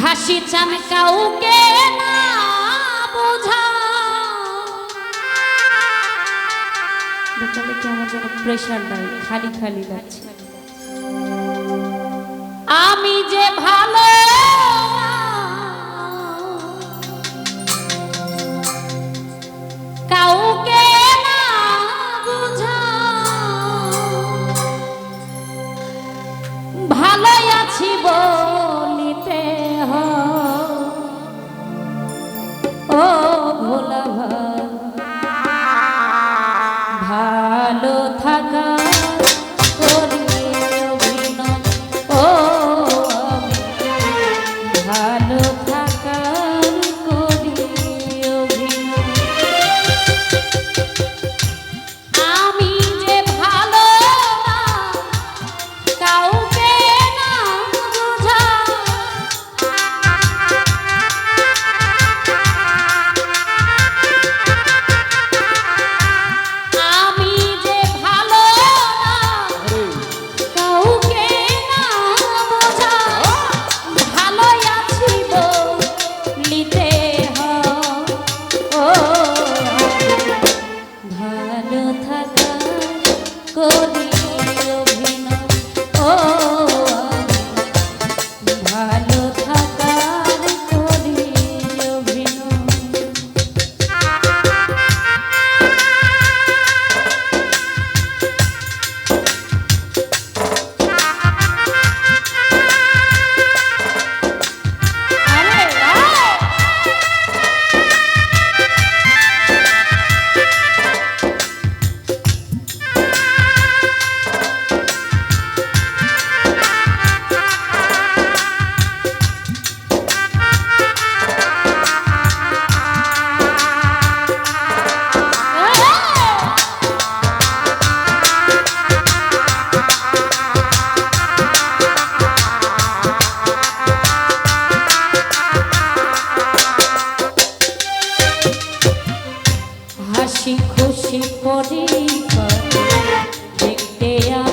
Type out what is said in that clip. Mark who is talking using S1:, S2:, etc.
S1: ঘাসি চান কাউকে বোঝা। দোকানে কেমন যেন প্রেশার নাই, খালি খালি যাচ্ছে আমি যে ভালো কাউকে ভালোই আছি বল। হাসি খুশি পরিবার দেখতে আ